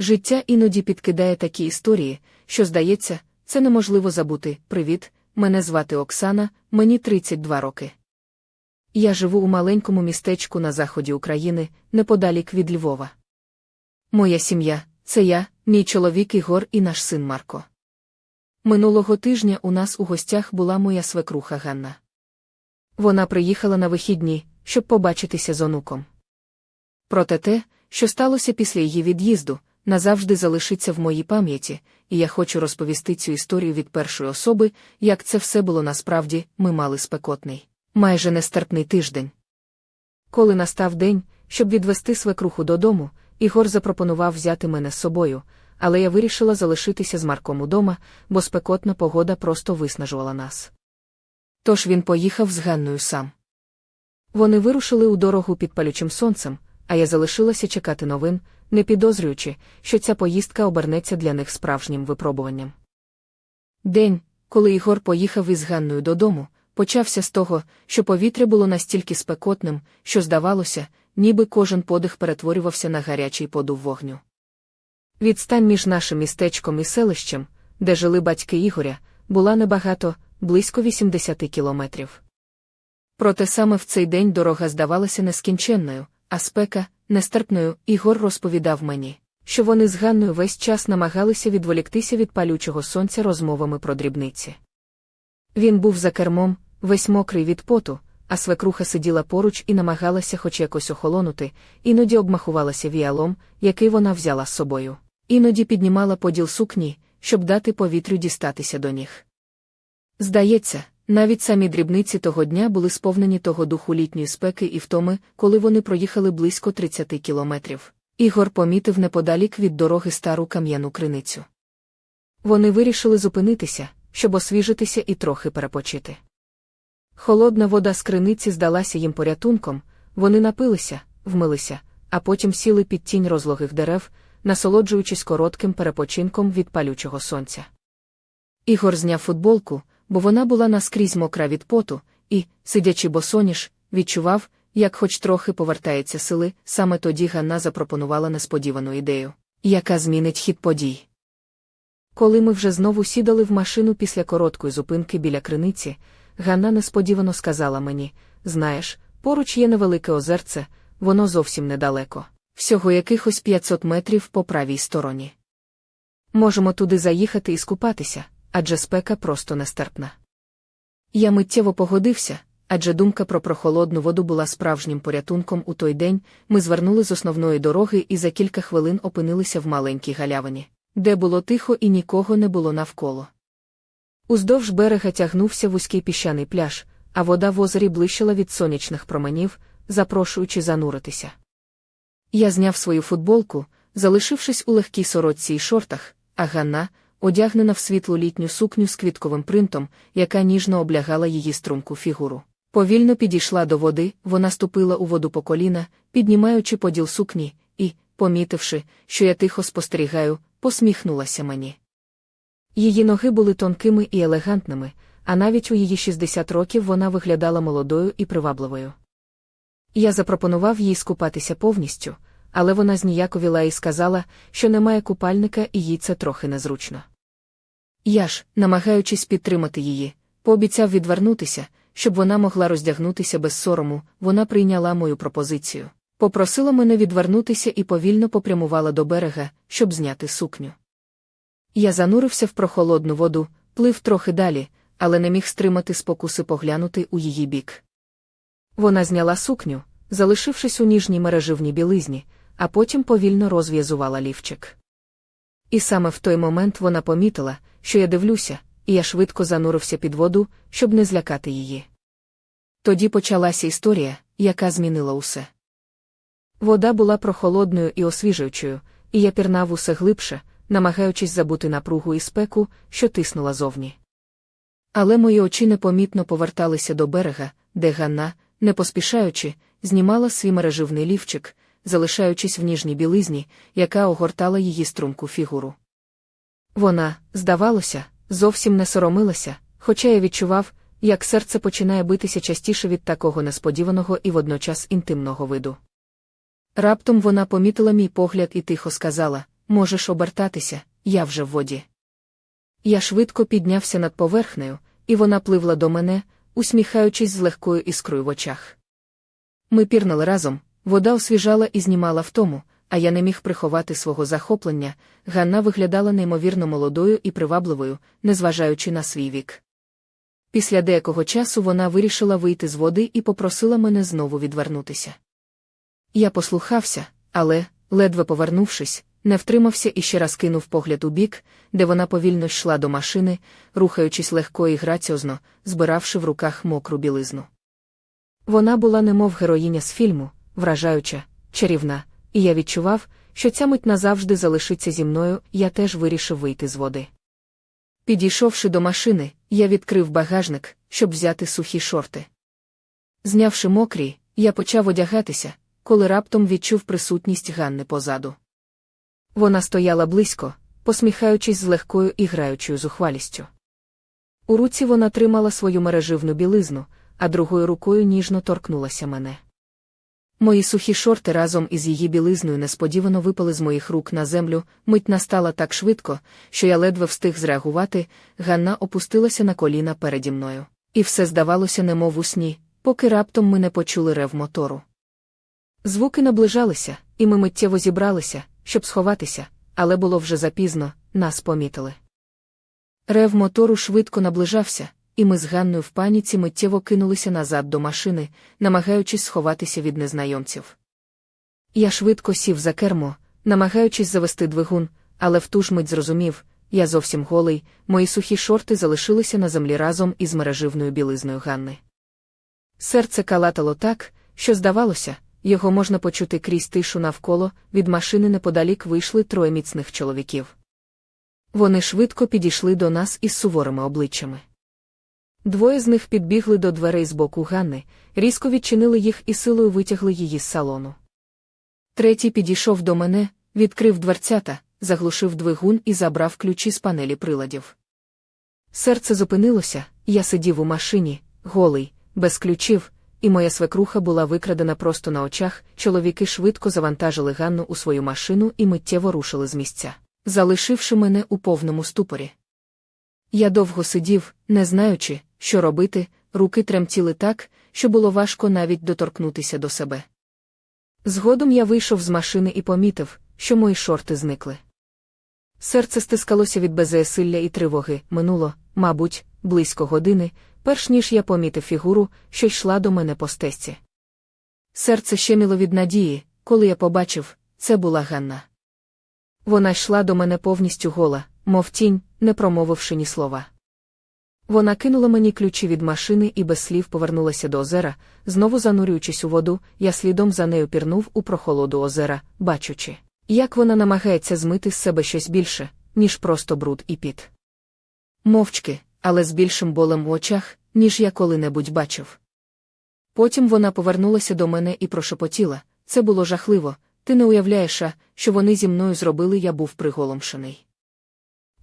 Життя іноді підкидає такі історії, що, здається, це неможливо забути. Привіт, мене звати Оксана, мені 32 роки. Я живу у маленькому містечку на заході України, неподалік від Львова. Моя сім'я це я, мій чоловік Ігор і наш син Марко. Минулого тижня у нас у гостях була моя свекруха Ганна. Вона приїхала на вихідні, щоб побачитися з онуком. Проте те, що сталося після її від'їзду, назавжди залишиться в моїй пам'яті, і я хочу розповісти цю історію від першої особи, як це все було насправді, ми мали спекотний, майже нестерпний тиждень. Коли настав день, щоб відвести свекруху додому, Ігор запропонував взяти мене з собою, але я вирішила залишитися з Марком удома, бо спекотна погода просто виснажувала нас. Тож він поїхав з Ганною сам. Вони вирушили у дорогу під палючим сонцем, а я залишилася чекати новин, не підозрюючи, що ця поїздка обернеться для них справжнім випробуванням. День, коли Ігор поїхав із Ганною додому, почався з того, що повітря було настільки спекотним, що здавалося, ніби кожен подих перетворювався на гарячий подув вогню. Відстань між нашим містечком і селищем, де жили батьки Ігоря, була небагато, близько 80 кілометрів. Проте саме в цей день дорога здавалася нескінченною, а спека нестерпною, Ігор розповідав мені, що вони з Ганною весь час намагалися відволіктися від палючого сонця розмовами про дрібниці. Він був за кермом, весь мокрий від поту, а свекруха сиділа поруч і намагалася хоч якось охолонути, іноді обмахувалася віалом, який вона взяла з собою. Іноді піднімала поділ сукні, щоб дати повітрю дістатися до ніг. Здається, навіть самі дрібниці того дня були сповнені того духу літньої спеки і втоми, коли вони проїхали близько 30 кілометрів. Ігор помітив неподалік від дороги стару кам'яну криницю. Вони вирішили зупинитися, щоб освіжитися і трохи перепочити. Холодна вода з криниці здалася їм порятунком, вони напилися, вмилися, а потім сіли під тінь розлогих дерев, насолоджуючись коротким перепочинком від палючого сонця. Ігор зняв футболку, бо вона була наскрізь мокра від поту, і, сидячи босоніж, відчував, як хоч трохи повертається сили, саме тоді Ганна запропонувала несподівану ідею, яка змінить хід подій. Коли ми вже знову сідали в машину після короткої зупинки біля криниці, Ганна несподівано сказала мені знаєш, поруч є невелике озерце, воно зовсім недалеко, всього якихось 500 метрів по правій стороні. Можемо туди заїхати і скупатися, адже спека просто нестерпна. Я миттєво погодився, адже думка про прохолодну воду була справжнім порятунком у той день, ми звернули з основної дороги і за кілька хвилин опинилися в маленькій галявині, де було тихо і нікого не було навколо. Уздовж берега тягнувся вузький піщаний пляж, а вода в озері блищила від сонячних променів, запрошуючи зануритися. Я зняв свою футболку, залишившись у легкій сорочці й шортах, а Ганна, одягнена в світлу літню сукню з квітковим принтом, яка ніжно облягала її струмку фігуру. Повільно підійшла до води, вона ступила у воду по коліна, піднімаючи поділ сукні, і, помітивши, що я тихо спостерігаю, посміхнулася мені. Її ноги були тонкими і елегантними, а навіть у її 60 років вона виглядала молодою і привабливою. Я запропонував їй скупатися повністю, але вона зніяковіла і сказала, що немає купальника і їй це трохи незручно. Я ж, намагаючись підтримати її, пообіцяв відвернутися, щоб вона могла роздягнутися без сорому, вона прийняла мою пропозицію. Попросила мене відвернутися і повільно попрямувала до берега, щоб зняти сукню. Я занурився в прохолодну воду, плив трохи далі, але не міг стримати спокуси поглянути у її бік. Вона зняла сукню, залишившись у ніжній мереживній білизні, а потім повільно розв'язувала лівчик. І саме в той момент вона помітила, що я дивлюся, і я швидко занурився під воду, щоб не злякати її. Тоді почалася історія, яка змінила усе. Вода була прохолодною і освіжуючою, і я пірнав усе глибше, намагаючись забути напругу і спеку, що тиснула зовні. Але мої очі непомітно поверталися до берега, де Ганна, не поспішаючи, знімала свій мереживний лівчик, залишаючись в ніжній білизні, яка огортала її струмку фігуру. Вона, здавалося, зовсім не соромилася, хоча я відчував, як серце починає битися частіше від такого несподіваного і водночас інтимного виду. Раптом вона помітила мій погляд і тихо сказала можеш обертатися, я вже в воді. Я швидко піднявся над поверхнею, і вона пливла до мене, усміхаючись з легкою іскрою в очах. Ми пірнали разом, вода освіжала і знімала втому, а я не міг приховати свого захоплення. Ганна виглядала неймовірно молодою і привабливою, незважаючи на свій вік. Після деякого часу вона вирішила вийти з води і попросила мене знову відвернутися. Я послухався, але, ледве повернувшись, не втримався і ще раз кинув погляд у бік, де вона повільно йшла до машини, рухаючись легко і граціозно, збиравши в руках мокру білизну. Вона була немов героїня з фільму, вражаюча, чарівна, і я відчував, що ця мить назавжди залишиться зі мною, я теж вирішив вийти з води. Підійшовши до машини, я відкрив багажник, щоб взяти сухі шорти. Знявши мокрі, я почав одягатися, коли раптом відчув присутність Ганни позаду. Вона стояла близько, посміхаючись з легкою і граючою зухвалістю. У руці вона тримала свою мереживну білизну, а другою рукою ніжно торкнулася мене. Мої сухі шорти разом із її білизною несподівано випали з моїх рук на землю, мить настала так швидко, що я ледве встиг зреагувати, Ганна опустилася на коліна переді мною. І все здавалося, немов у сні, поки раптом ми не почули рев мотору. Звуки наближалися, і ми миттєво зібралися, щоб сховатися, але було вже запізно, нас помітили. Рев мотору швидко наближався, і ми з Ганною в паніці миттєво кинулися назад до машини, намагаючись сховатися від незнайомців. Я швидко сів за кермо, намагаючись завести двигун, але в ту ж мить зрозумів, я зовсім голий, мої сухі шорти залишилися на землі разом із мереживною білизною Ганни. Серце калатало так, що здавалося, його можна почути крізь тишу навколо, від машини неподалік вийшли троє міцних чоловіків. Вони швидко підійшли до нас із суворими обличчями. Двоє з них підбігли до дверей з боку Ганни, різко відчинили їх і силою витягли її з салону. Третій підійшов до мене, відкрив дверцята, заглушив двигун і забрав ключі з панелі приладів. Серце зупинилося, я сидів у машині, голий, без ключів, і моя свекруха була викрадена просто на очах. Чоловіки швидко завантажили Ганну у свою машину і миттєво рушили з місця, залишивши мене у повному ступорі. Я довго сидів, не знаючи, що робити, руки тремтіли так, що було важко навіть доторкнутися до себе. Згодом я вийшов з машини і помітив, що мої шорти зникли. Серце стискалося від беззасилля і тривоги, минуло, мабуть, близько години, перш ніж я помітив фігуру, що йшла до мене по стесці. Серце щеміло від надії, коли я побачив, це була Ганна. Вона йшла до мене повністю гола, мов тінь, не промовивши ні слова. Вона кинула мені ключі від машини і без слів повернулася до озера, знову занурюючись у воду, я слідом за нею пірнув у прохолоду озера, бачучи, як вона намагається змити з себе щось більше, ніж просто бруд і піт. Мовчки, але з більшим болем в очах, ніж я коли-небудь бачив. Потім вона повернулася до мене і прошепотіла це було жахливо, ти не уявляєш, що вони зі мною зробили, я був приголомшений.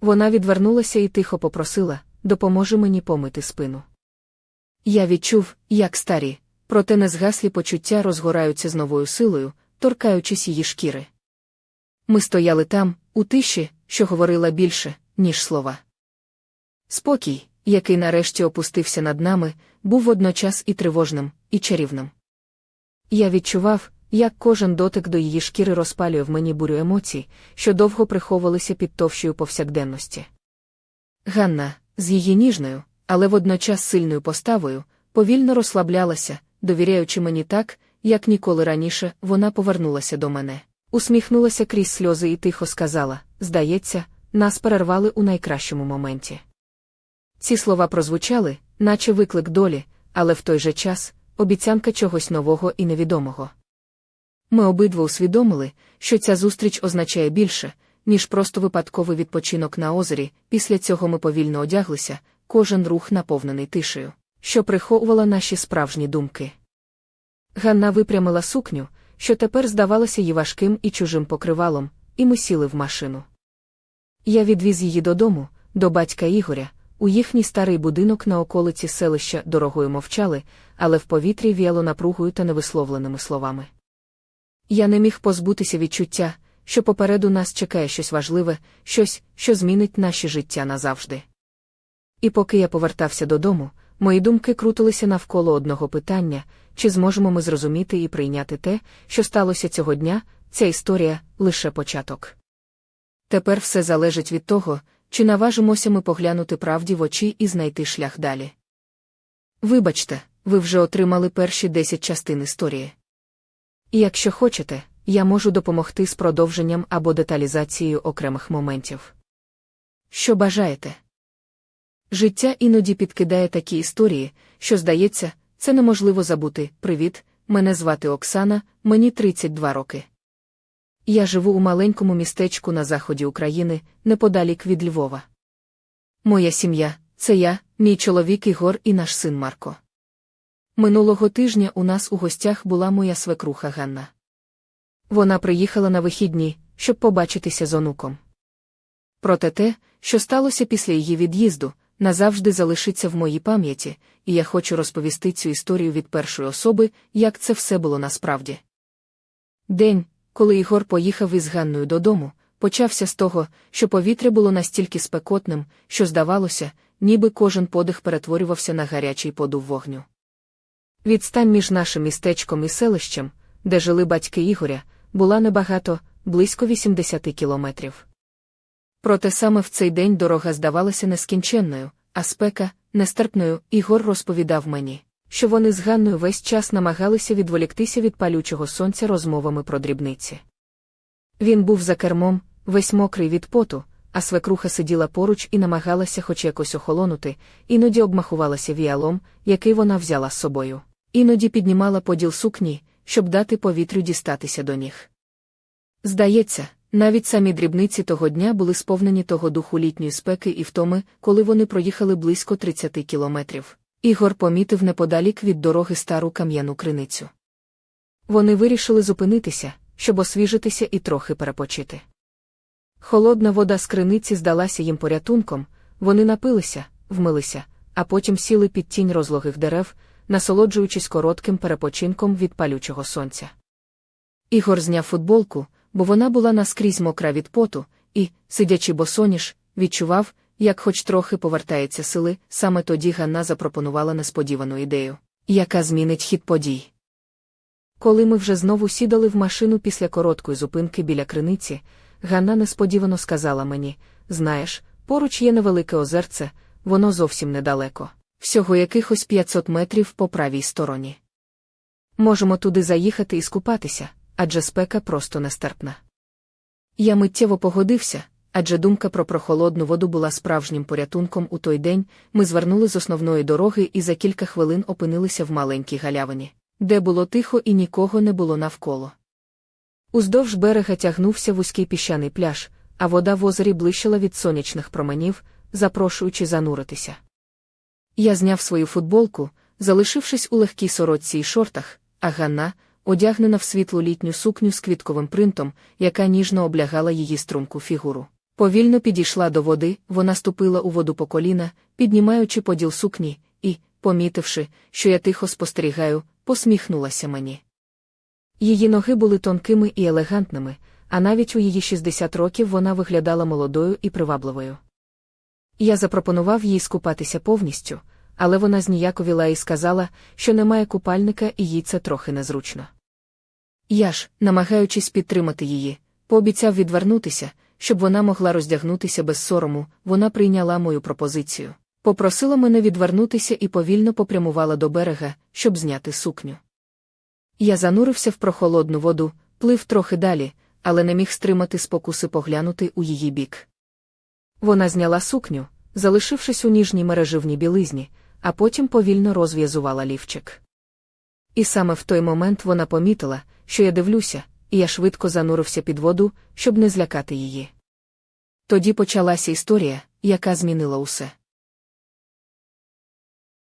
Вона відвернулася і тихо попросила допоможе мені помити спину. Я відчув, як старі, проте незгаслі почуття розгораються з новою силою, торкаючись її шкіри. Ми стояли там, у тиші, що говорила більше, ніж слова. Спокій, який нарешті опустився над нами, був водночас і тривожним, і чарівним. Я відчував, як кожен дотик до її шкіри розпалює в мені бурю емоцій, що довго приховувалися під товщою повсякденності. Ганна, з її ніжною, але водночас сильною поставою, повільно розслаблялася, довіряючи мені так, як ніколи раніше вона повернулася до мене. Усміхнулася крізь сльози і тихо сказала Здається, нас перервали у найкращому моменті. Ці слова прозвучали, наче виклик долі, але в той же час обіцянка чогось нового і невідомого. Ми обидва усвідомили, що ця зустріч означає більше, ніж просто випадковий відпочинок на озері, після цього ми повільно одяглися, кожен рух наповнений тишею, що приховувала наші справжні думки. Ганна випрямила сукню, що тепер здавалося їй важким і чужим покривалом, і ми сіли в машину. Я відвіз її додому, до батька Ігоря, у їхній старий будинок на околиці селища дорогою мовчали, але в повітрі віяло напругою та невисловленими словами. Я не міг позбутися відчуття, що попереду нас чекає щось важливе, щось, що змінить наші життя назавжди. І поки я повертався додому, мої думки крутилися навколо одного питання чи зможемо ми зрозуміти і прийняти те, що сталося цього дня, ця історія лише початок. Тепер все залежить від того, чи наважимося ми поглянути правді в очі і знайти шлях далі. Вибачте, ви вже отримали перші 10 частин історії. І якщо хочете, я можу допомогти з продовженням або деталізацією окремих моментів. Що бажаєте? Життя іноді підкидає такі історії, що, здається, це неможливо забути. Привіт, мене звати Оксана, мені 32 роки. Я живу у маленькому містечку на заході України, неподалік від Львова. Моя сім'я це я, мій чоловік Ігор і наш син Марко. Минулого тижня у нас у гостях була моя свекруха Ганна. Вона приїхала на вихідні, щоб побачитися з онуком. Проте те, що сталося після її від'їзду, назавжди залишиться в моїй пам'яті, і я хочу розповісти цю історію від першої особи, як це все було насправді. День, коли Ігор поїхав із Ганною додому, почався з того, що повітря було настільки спекотним, що здавалося, ніби кожен подих перетворювався на гарячий подув вогню. Відстань між нашим містечком і селищем, де жили батьки Ігоря, була небагато, близько 80 кілометрів. Проте саме в цей день дорога здавалася нескінченною, а спека нестерпною, Ігор розповідав мені, що вони з Ганною весь час намагалися відволіктися від палючого сонця розмовами про дрібниці. Він був за кермом, весь мокрий від поту, а свекруха сиділа поруч і намагалася хоч якось охолонути, іноді обмахувалася віалом, який вона взяла з собою. Іноді піднімала поділ сукні, щоб дати повітрю дістатися до ніг. Здається, навіть самі дрібниці того дня були сповнені того духу літньої спеки і втоми, коли вони проїхали близько 30 кілометрів. Ігор помітив неподалік від дороги стару кам'яну криницю. Вони вирішили зупинитися, щоб освіжитися і трохи перепочити. Холодна вода з криниці здалася їм порятунком, вони напилися, вмилися, а потім сіли під тінь розлогих дерев, насолоджуючись коротким перепочинком від палючого сонця. Ігор зняв футболку, бо вона була наскрізь мокра від поту, і, сидячи босоніж, відчував, як хоч трохи повертається сили, саме тоді Ганна запропонувала несподівану ідею, яка змінить хід подій. Коли ми вже знову сідали в машину після короткої зупинки біля криниці, Ганна несподівано сказала мені знаєш, поруч є невелике озерце, воно зовсім недалеко, всього якихось 500 метрів по правій стороні. Можемо туди заїхати і скупатися, адже спека просто нестерпна. Я миттєво погодився, адже думка про прохолодну воду була справжнім порятунком у той день, ми звернули з основної дороги і за кілька хвилин опинилися в маленькій галявині, де було тихо і нікого не було навколо. Уздовж берега тягнувся вузький піщаний пляж, а вода в озері блищила від сонячних променів, запрошуючи зануритися. Я зняв свою футболку, залишившись у легкій сорочці й шортах, а Ганна, одягнена в світлу літню сукню з квітковим принтом, яка ніжно облягала її струнку фігуру. Повільно підійшла до води, вона ступила у воду по коліна, піднімаючи поділ сукні, і, помітивши, що я тихо спостерігаю, посміхнулася мені. Її ноги були тонкими і елегантними, а навіть у її 60 років вона виглядала молодою і привабливою. Я запропонував їй скупатися повністю, але вона зніяковіла і сказала, що немає купальника і їй це трохи незручно. Я ж, намагаючись підтримати її, пообіцяв відвернутися, щоб вона могла роздягнутися без сорому, вона прийняла мою пропозицію. Попросила мене відвернутися і повільно попрямувала до берега, щоб зняти сукню. Я занурився в прохолодну воду, плив трохи далі, але не міг стримати спокуси поглянути у її бік. Вона зняла сукню, залишившись у ніжній мереживній білизні, а потім повільно розв'язувала лівчик. І саме в той момент вона помітила, що я дивлюся, і я швидко занурився під воду, щоб не злякати її. Тоді почалася історія, яка змінила усе.